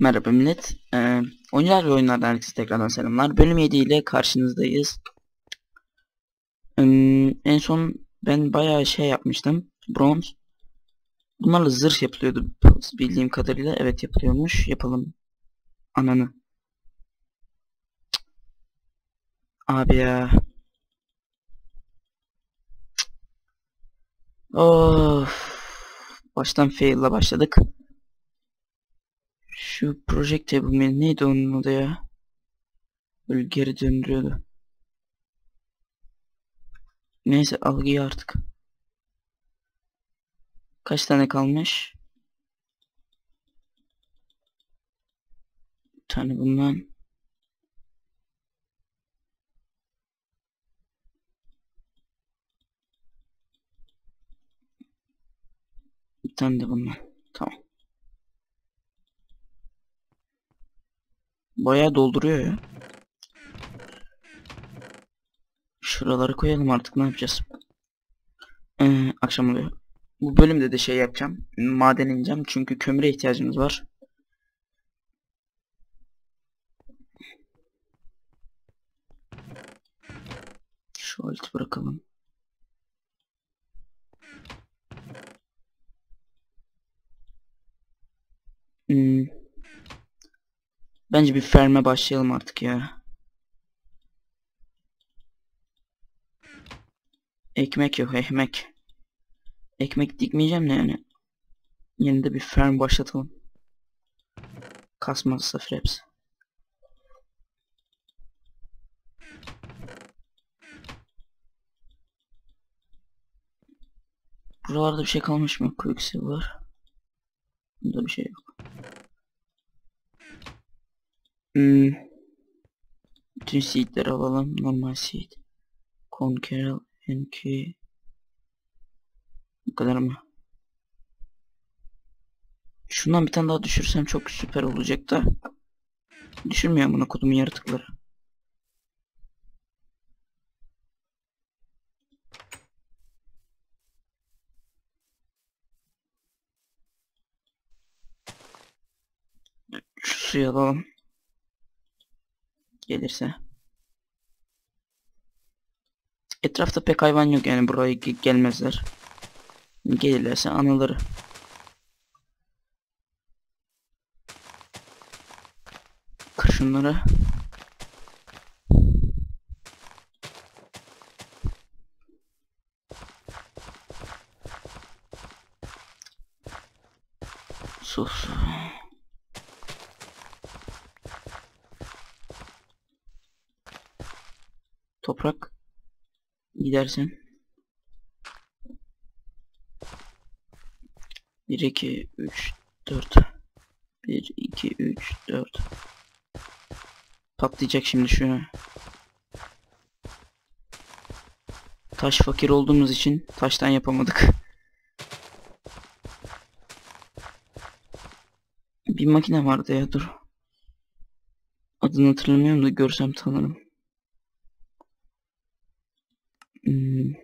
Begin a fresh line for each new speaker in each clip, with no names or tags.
Merhaba millet. Ee, oyuncular ve oyunlardan herkese tekrardan selamlar. Bölüm 7 ile karşınızdayız. Ee, en son ben bayağı şey yapmıştım. Bronz. Bunlarla zırh yapılıyordu bildiğim kadarıyla. Evet yapılıyormuş. Yapalım. Ananı. Abi ya. Of. Baştan fail'la başladık. Şu project table mi? Neydi onun adı ya? Böyle geri döndürüyordu. Neyse algıyı artık. Kaç tane kalmış? Bir tane bundan. Bir tane de bundan. Tamam. Bayağı dolduruyor ya. Şuraları koyalım artık ne yapacağız? Ee, akşam oluyor. Bu bölümde de şey yapacağım. Maden ineceğim çünkü kömüre ihtiyacımız var. Şu alt bırakalım. Hmm. Bence bir ferme başlayalım artık ya. Ekmek yok ekmek. Ekmek dikmeyeceğim de yani. Yeni de bir ferm başlatalım. Kasmazsa Fraps. Buralarda bir şey kalmış mı? Quicksilver. Burada bir şey yok. Hmm. Bütün seedleri alalım. Normal seed. Conqueror, NQ. Bu kadar mı? Şundan bir tane daha düşürsem çok süper olacak da. Düşürmüyor buna kodumun yaratıkları. Şu suyu alalım. Gelirse. Etrafta pek hayvan yok yani buraya gelmezler. Gelirlerse anaları. Kır şunları. Sus. Toprak. Gidersen 1 2 3 4 1 2 3 4 patlayacak şimdi şu taş fakir olduğumuz için taştan yapamadık. Bir makine vardı ya dur. Adını hatırlamıyorum da görsem tanırım Hmm.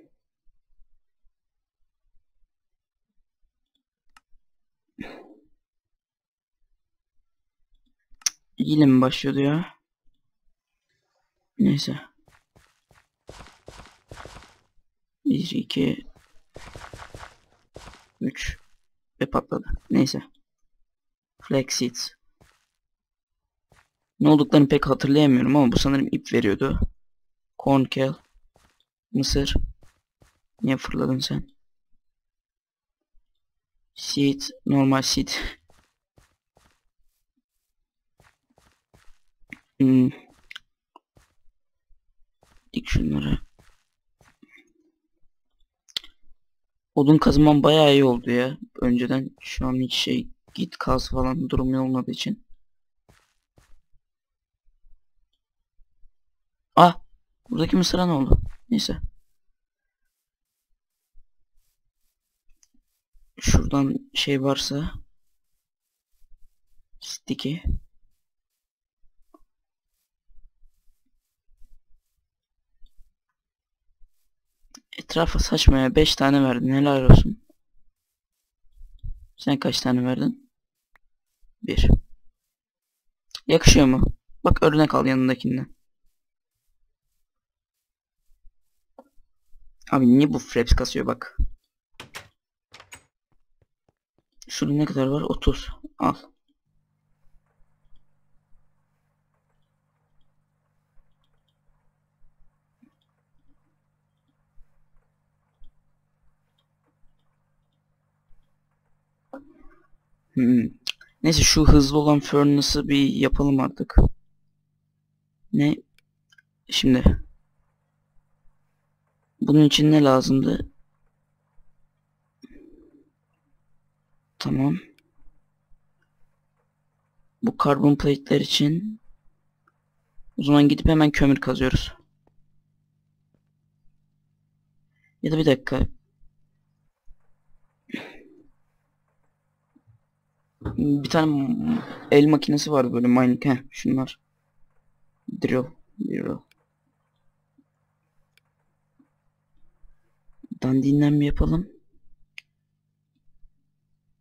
Yine mi başlıyordu ya? Neyse. 1, 2 3 ve patladı. Neyse. Flag seeds. Ne olduklarını pek hatırlayamıyorum ama bu sanırım ip veriyordu. Cornkel. Mısır. Niye fırladın sen? Seed. Normal seed. Hmm. Dik şunları. Odun kazımam bayağı iyi oldu ya. Önceden şu an hiç şey git kaz falan durumu olmadığı için. Ah! Buradaki mısıra ne oldu? Neyse. Şuradan şey varsa sticky Etrafa saçmaya 5 tane verdin helal olsun. Sen kaç tane verdin? 1 Yakışıyor mu? Bak örnek al yanındakinden. Abi niye bu fraps kasıyor bak. Şurada ne kadar var? 30. Al. Hmm. Neyse şu hızlı olan furnace'ı bir yapalım artık. Ne? Şimdi. Bunun için ne lazımdı? Tamam. Bu karbon plate'ler için o zaman gidip hemen kömür kazıyoruz. Ya da bir dakika. Bir tane el makinesi var böyle mining. Heh, şunlar. Drill. Drill. Dandinden mi yapalım?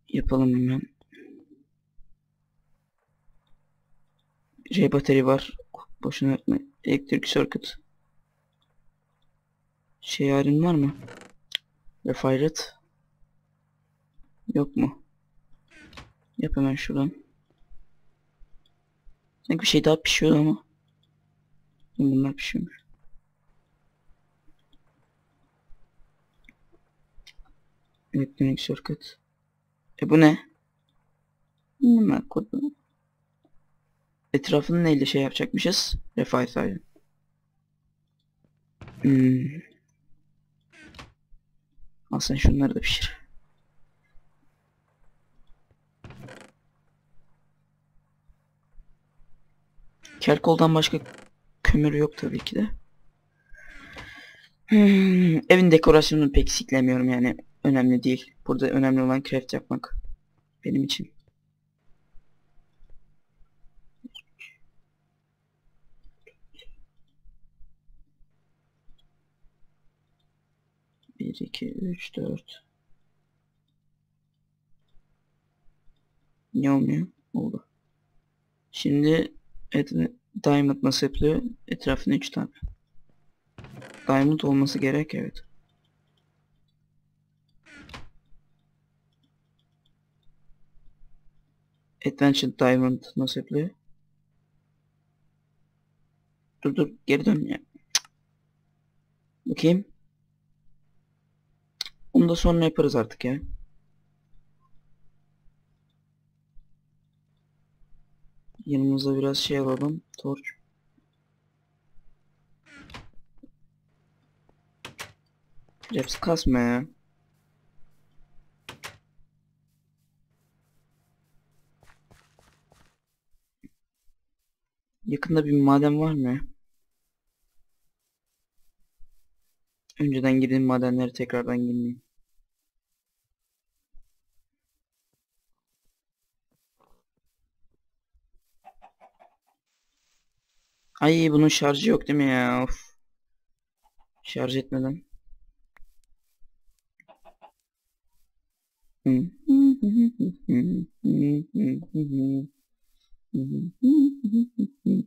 Yapalım hemen. J bateri var. Boşuna yapma. Elektrik circuit. Şey iron var mı? Refired. Yok mu? Yap hemen şuradan. Sanki bir şey daha pişiyor ama. Bunlar pişiyormuş. Elektronik circuit. E bu ne? Bunlar kodu. Etrafını neyle şey yapacakmışız? Refine iron. Hmm. Al sen şunları da pişir. Kerkol'dan başka kömür yok tabii ki de. Hmm, evin dekorasyonunu pek siklemiyorum yani. Önemli değil. Burada önemli olan craft yapmak. Benim için. Bir, iki, üç, dört. Niye olmuyor? Oldu. Şimdi evet, diamond nasıl yapılıyor? Etrafına 3 tane. Diamond olması gerek evet. Adventure Diamond nasıl yapılıyor? Dur dur geri dön ya. Bakayım. Onu da sonra yaparız artık ya. Yanımıza biraz şey alalım. Torch. Reps kasma ya. Yakında bir maden var mı? Önceden girdiğim madenleri tekrardan girmeyeyim. Ay bunun şarjı yok değil mi ya? Of. Şarj etmeden.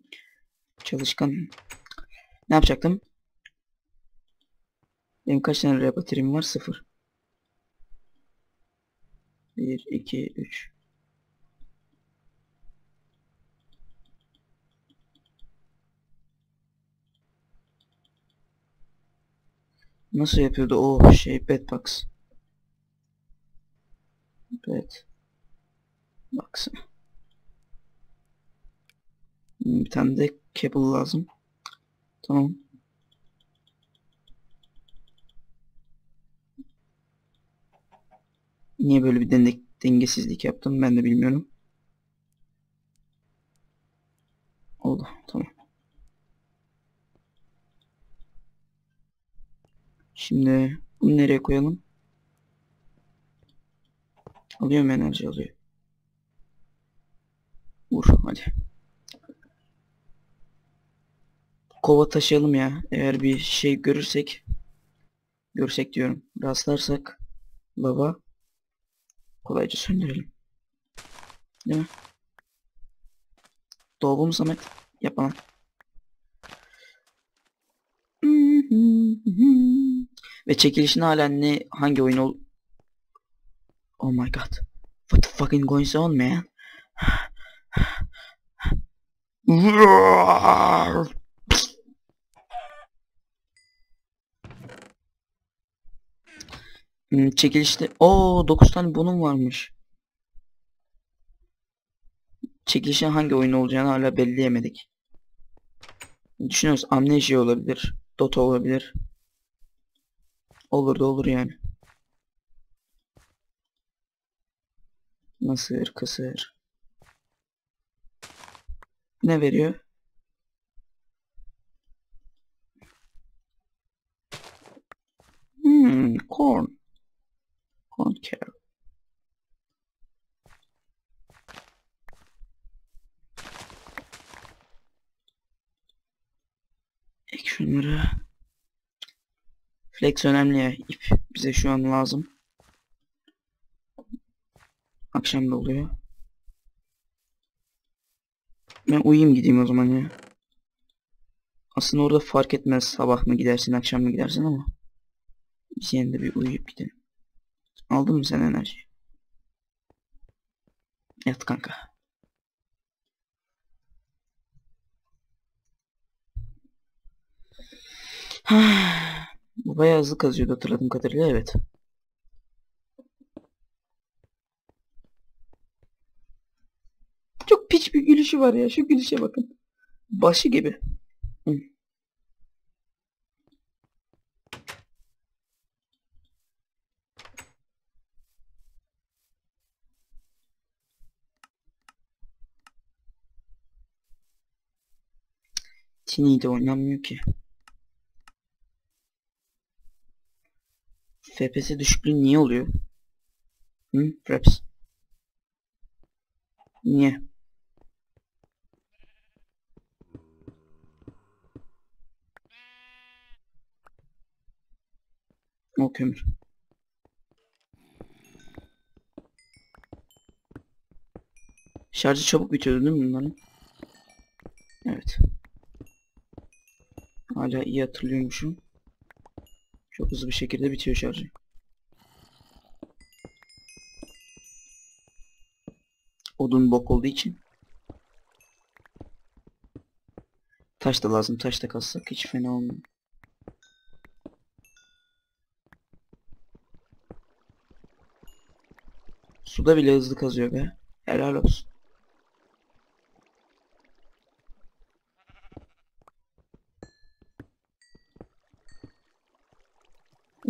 Çalışkan. Ne yapacaktım? Benim kaç tane rebatörüm var? Sıfır. 1, 2, 3. Nasıl yapıyordu o şey bedbox? Bed box. Bir tane de cable lazım. Tamam. Niye böyle bir denge dengesizlik yaptım ben de bilmiyorum. Oldu. Tamam. Şimdi bunu nereye koyalım? Alıyor mu enerji alıyor. Vur hadi. Kova taşıyalım ya. Eğer bir şey görürsek görsek diyorum. Rastlarsak baba kolayca söndürelim. Değil mi? Dolbu mu Samet? Yapma lan. Ve çekilişin hala ne hangi oyun ol Oh my god. What the fucking going on man? Hmm, çekilişte o 9 tane bonum varmış. Çekilişin hangi oyun olacağını hala belirleyemedik. Düşünüyoruz Amnesia olabilir. Dota olabilir. Olur da olur yani. Nasır kısır. Ne veriyor? Hmm, corn. Care. Ek şunları. Flex önemli ya. İp bize şu an lazım. Akşam da oluyor. Ben uyuyayım gideyim o zaman ya. Aslında orada fark etmez sabah mı gidersin akşam mı gidersin ama. Biz yine de bir uyuyup gidelim. Aldın mı sen enerjiyi? Yat kanka. Bu bayağı hızlı kazıyordu hatırladığım kadarıyla evet. Çok piç bir gülüşü var ya şu gülüşe bakın. Başı gibi. Hı. Tini de oynanmıyor ki. FPS düşüklüğü niye oluyor? Hı? Fraps. Niye? O kömür. Şarjı çabuk bitiyordu değil mi bunların? Evet. Hala iyi hatırlıyormuşum. Çok hızlı bir şekilde bitiyor şarjı. Odun bok olduğu için. Taş da lazım. Taş da kassak hiç fena olmuyor. Suda bile hızlı kazıyor be. Helal olsun.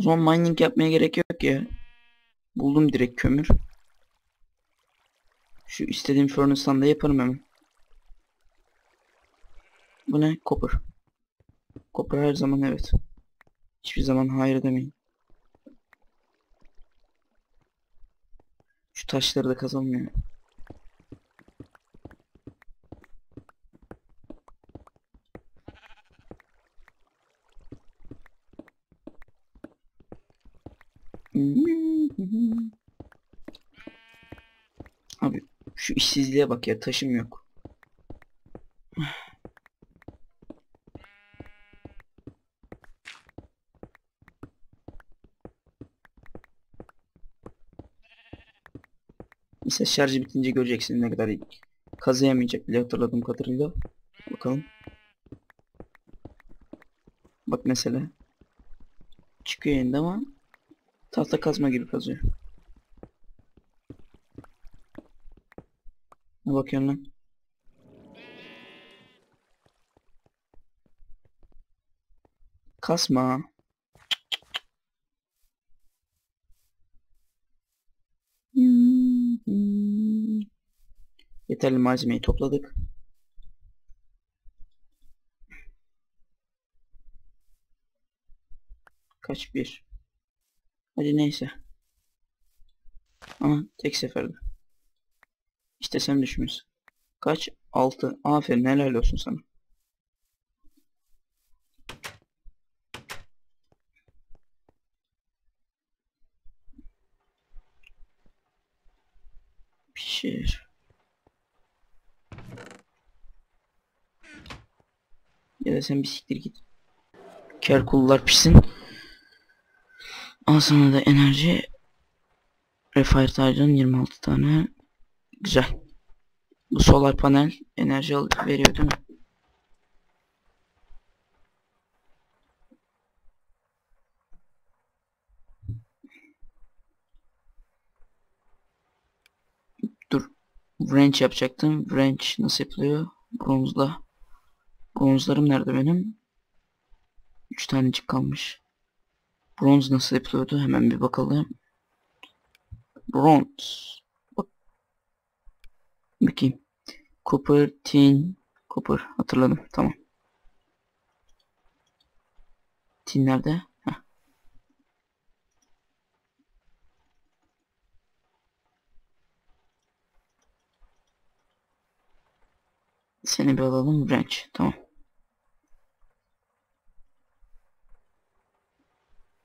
Zaman mining yapmaya gerek yok ya. Buldum direkt kömür. Şu istediğim furnace'dan da yaparım hemen. Bu ne? Copper. Copper her zaman evet. Hiçbir zaman hayır demeyin. Şu taşları da kazalım ya. Abi işsizliğe bak ya taşım yok. Mesela şarjı bitince göreceksin ne kadar kazıyamayacak bile hatırladığım kadarıyla. Bakalım. Bak mesela. Çıkıyor elinde ama tahta kazma gibi kazıyor. Ne bakıyorsun lan? Kasma. Yeterli malzemeyi topladık. Kaç bir? Hadi neyse. Ama tek seferde. İşte sen düşmüyorsun. Kaç? 6. Aferin helal olsun sana. Pişir. Ya da sen bir siktir git. Kerkullar pişsin. Al sana da enerji. Refire Titan 26 tane. Güzel. Bu solar panel enerji veriyor değil mi? Dur. Wrench yapacaktım. Wrench nasıl yapılıyor? Bronzla. Bronzlarım nerede benim? 3 tanecik kalmış. Bronz nasıl yapılıyordu? Hemen bir bakalım. Bronz. Bak. Bakayım. Copper, tin, copper. Hatırladım. Tamam. Tin nerede? Heh. Seni bir alalım. Wrench. Tamam.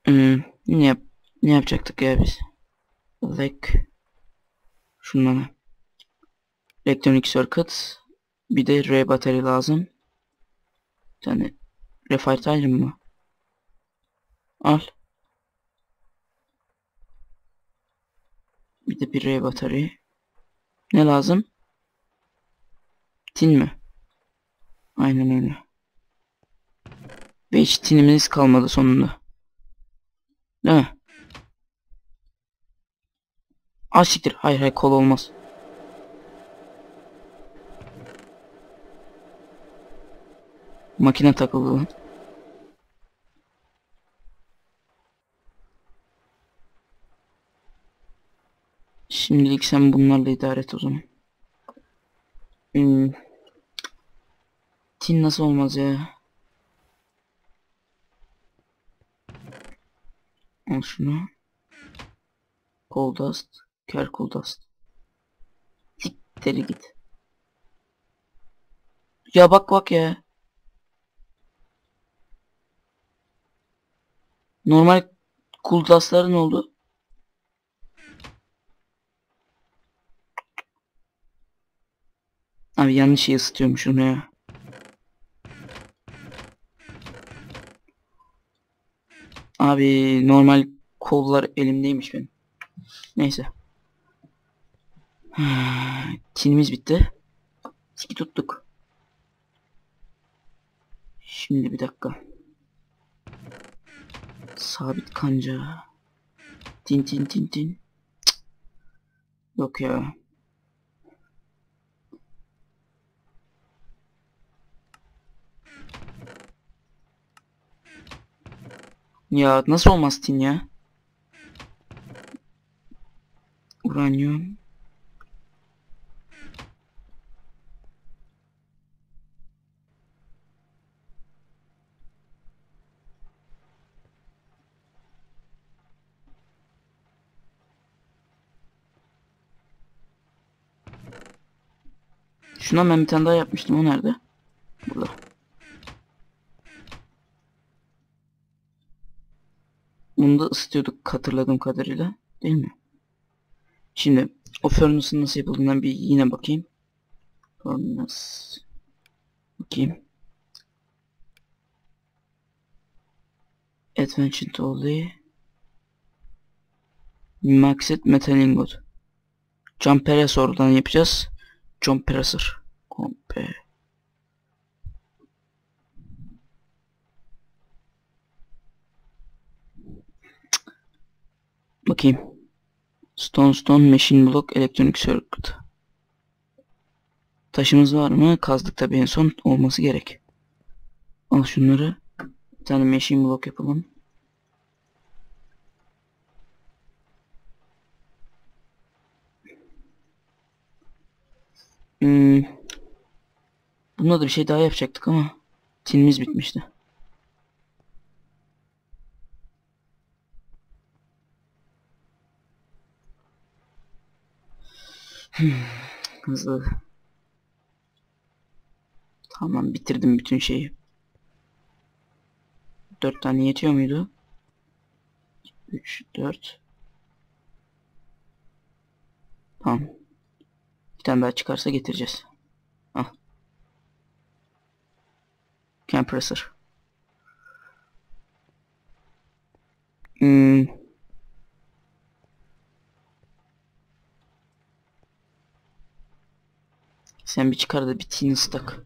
Hmm, ne yap ne yapacaktık ya biz? Like şundan Electronic Circuit bir de R battery lazım. Bir tane Titan mı? Al. Bir de bir R battery. Ne lazım? Tin mi? Aynen öyle. Ve hiç tinimiz kalmadı sonunda. Değil mi? Az. Hayır hayır kol olmaz. Makine takıldı. Şimdilik sen bunlarla idare et o zaman. Hmm. Tin nasıl olmaz ya? Al şunu. Cold dust. Ker cold dust. Siktir git. Ya bak bak ya. Normal cool dust'ların oldu. Abi yanlış şey ısıtıyormuşum ya. Abi normal kollar elimdeymiş benim. Neyse. Tinimiz bitti. Siki tuttuk. Şimdi bir dakika. Sabit kanca. Tin tin tin tin. Yok ya. Ya nasıl olmaz tin ya? Uranyum. Şuna ben bir tane daha yapmıştım. O nerede? Burada. Bunu da ısıtıyorduk hatırladığım kadarıyla. Değil mi? Şimdi o furnace'ın nasıl yapıldığından bir yine bakayım. Furnace. Bakayım. Advanced Olay. Maxit Metal Ingot. Compressor yapacağız. Compressor. Kompe. Bakayım. Stone Stone Machine Block Electronic Circuit. Taşımız var mı? Kazdık tabii en son olması gerek. Al şunları. Bir tane Machine Block yapalım. Hmm. Bunda da bir şey daha yapacaktık ama tinimiz bitmişti. Hmm. Hızlı. Tamam bitirdim bütün şeyi. Dört tane yetiyor muydu? 3, 4. Tamam. Daha çıkarsa getireceğiz. Ah. Compressor. Hmm. Sen bir çıkar da bir tin stack.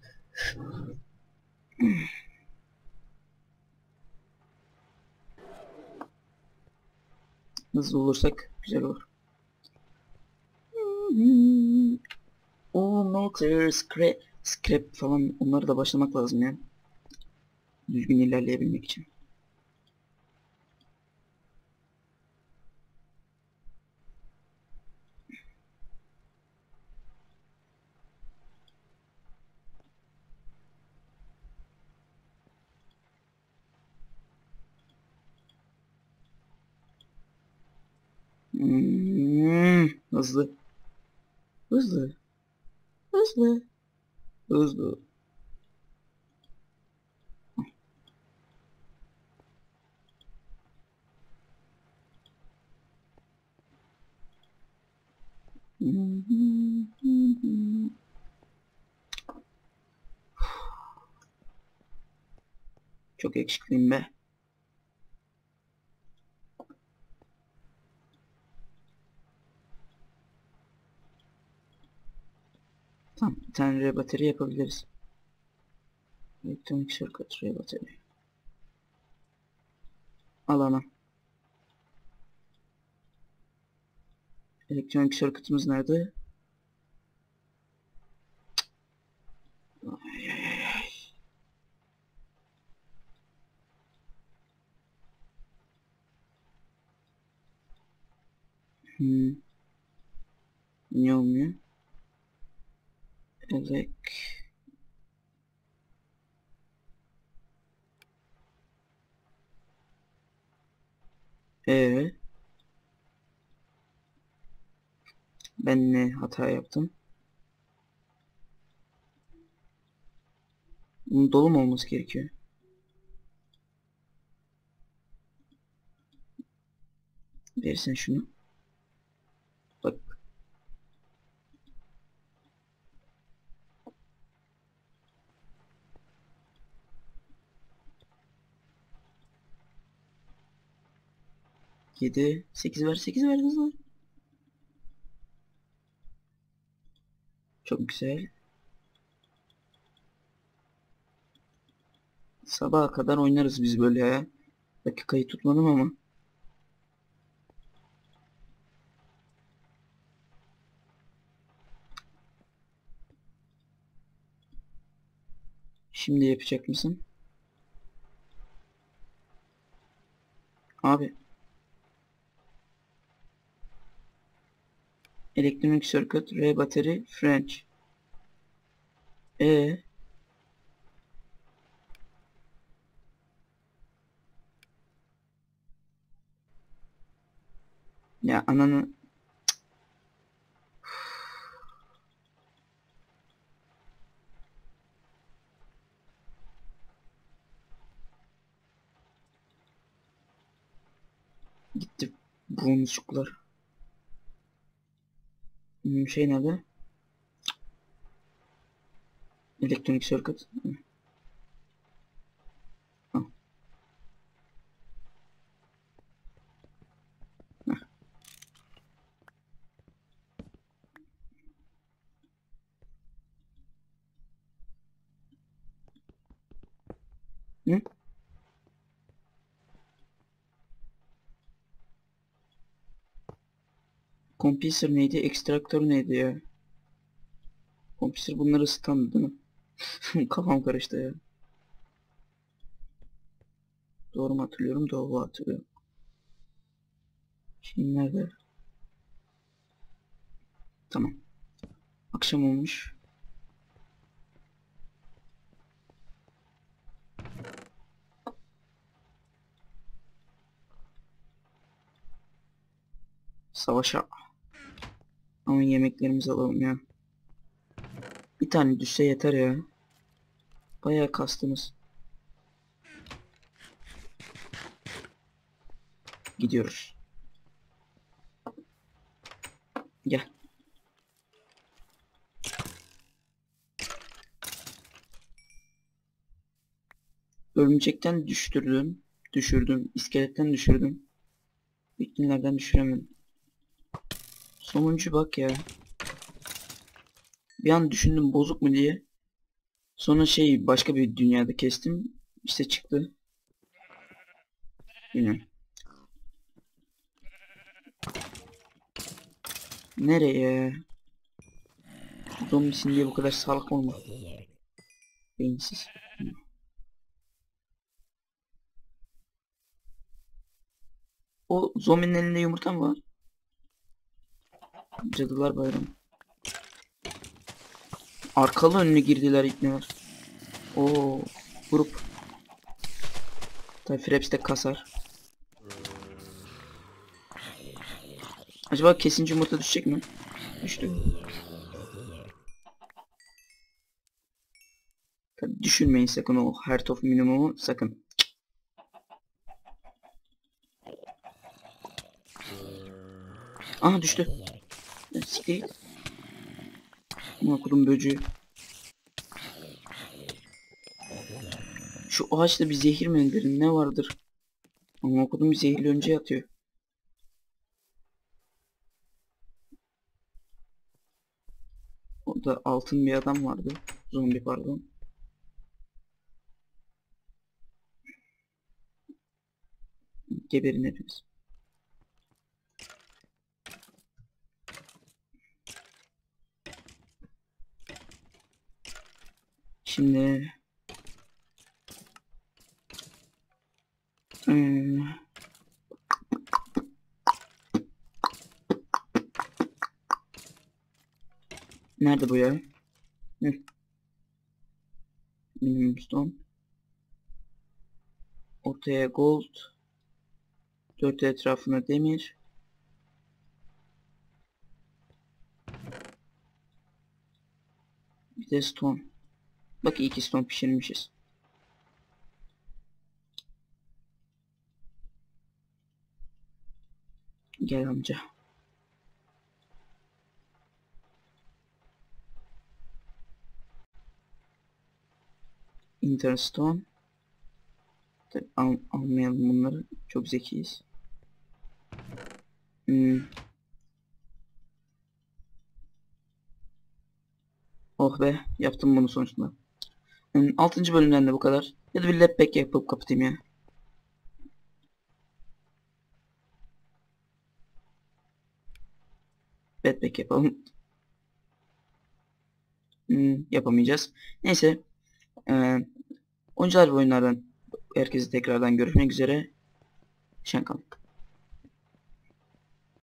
Hızlı olursak güzel olur. O melter, scrap, scrap falan onları da başlamak lazım yani. Düzgün ilerleyebilmek için. Hmm, hızlı. Hızlı. Hızlı. Hızlı. Çok yakışıklıyım be. Tamam, bir tane R bateri yapabiliriz. Elektronik circuit R bateri. Al ana. Elektronik circuit'ımız nerede? Hmm. Niye olmuyor? Elek. Ee, ben ne hata yaptım? Bunun dolu mu olması gerekiyor? Versen şunu. 7 8 ver 8 ver kızlar. Çok güzel. Sabaha kadar oynarız biz böyle. Dakikayı tutmadım ama. Şimdi yapacak mısın? Abi Elektronik circuit, R battery, French. E Ya ananı gitti bonusçuklar. Hmm, Şey nerede? Elektronik circuit. Hı. Al. Heh. Hı? Computer neydi? Extractor neydi ya? Computer bunları ısıtan değil mi? Kafam karıştı ya. Doğru mu hatırlıyorum? Doğru hatırlıyorum. Şimdi nerede? Tamam. Akşam olmuş. Savaşa. Ama yemeklerimizi alalım ya. Bir tane düşse yeter ya. Bayağı kastınız. Gidiyoruz. Gel. Örümcekten düşürdüm. Düşürdüm. İskeletten düşürdüm. Vikinglerden düşüremedim. Sonuncu bak ya. Bir an düşündüm bozuk mu diye. Sonra şey başka bir dünyada kestim. İşte çıktı. Yine. Nereye? Zombisin diye bu kadar salak olma. Beyinsiz. O zombinin elinde yumurta mı var? Cadılar bayramı. Arkalı önüne girdiler ikneler. Oo, grup. Tabi Fraps de kasar. Acaba kesince yumurta düşecek mi? Düştü. Tabi düşürmeyin sakın o heart of minimumu sakın. Aha düştü. Aman okudum böceği. Şu ağaçta bir zehir mi nedir ne vardır? Ama okudum bir zehirli önce yatıyor. Orada altın bir adam vardı. Zombi pardon. Geberin hepimiz. Şimdi Hmm. Nerede bu ya? Minimum stone. Ortaya gold. Dört etrafına demir. Bir de stone. Bak iyi ki stone pişirmişiz. Gel amca. Interstone. Tabii al, almayalım bunları. Çok zekiyiz. Hmm. Oh be yaptım bunu sonuçta. Hmm, 6. bölümden de bu kadar. Ya da bir lap back yapıp kapatayım ya. Backpack yapalım. Hmm, yapamayacağız. Neyse. Ee, oyuncular ve oyunlardan herkese tekrardan görüşmek üzere. Şen kalın.